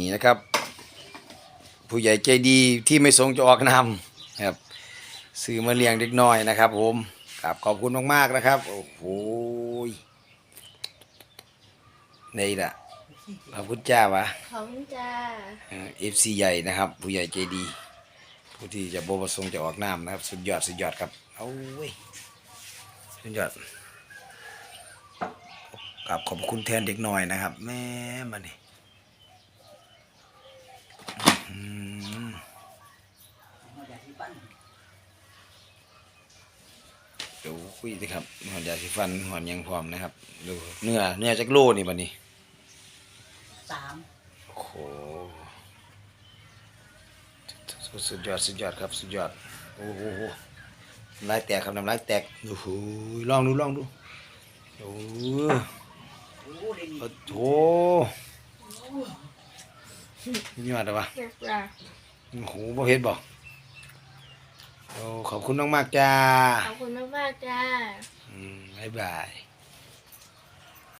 นี่นะครับ ผู้ใหญ่ใจดีที่ไม่ทรงจะออกนามครับซื้อมาเลี้ยงเด็กน้อยนะครับผมครับขอบคุณมากๆนะครับ โอ้โหนี่แหละขอบคุณจ้าวะของจ้าเอฟซีใหญ่นะครับ ผู้ใหญ่ใจดี ผู้ที่จะบประสงค์จะออกนามนะครับ สุดยอดสุดยอดครับเอาเว้ยสุดยอดกับขอบคุณแทนเด็กน้อยนะครับ แม่มานี่อื้อหือ เดี๋ยวคุยสิครับหอนยาสีฟันหอนยังพร้อมนะครับดูเนื้อเนื้อจากโลนี่บัดนี้สามโอ้โหสุดยอดสุดยอดครับสุดยอดโอ้โหน้ำลายแตกครับน้ำลายแตกโอ้โหลองดูลองดูโอ้โหโอ้เดนี่โอ้โหนี่มาแต่ว่าเรียกว่าโอ้โหบ่เห็นบ่ โอ้ขอบคุณมากๆจ้าขอบคุณมากๆจ้า อืมบ๊ายบาย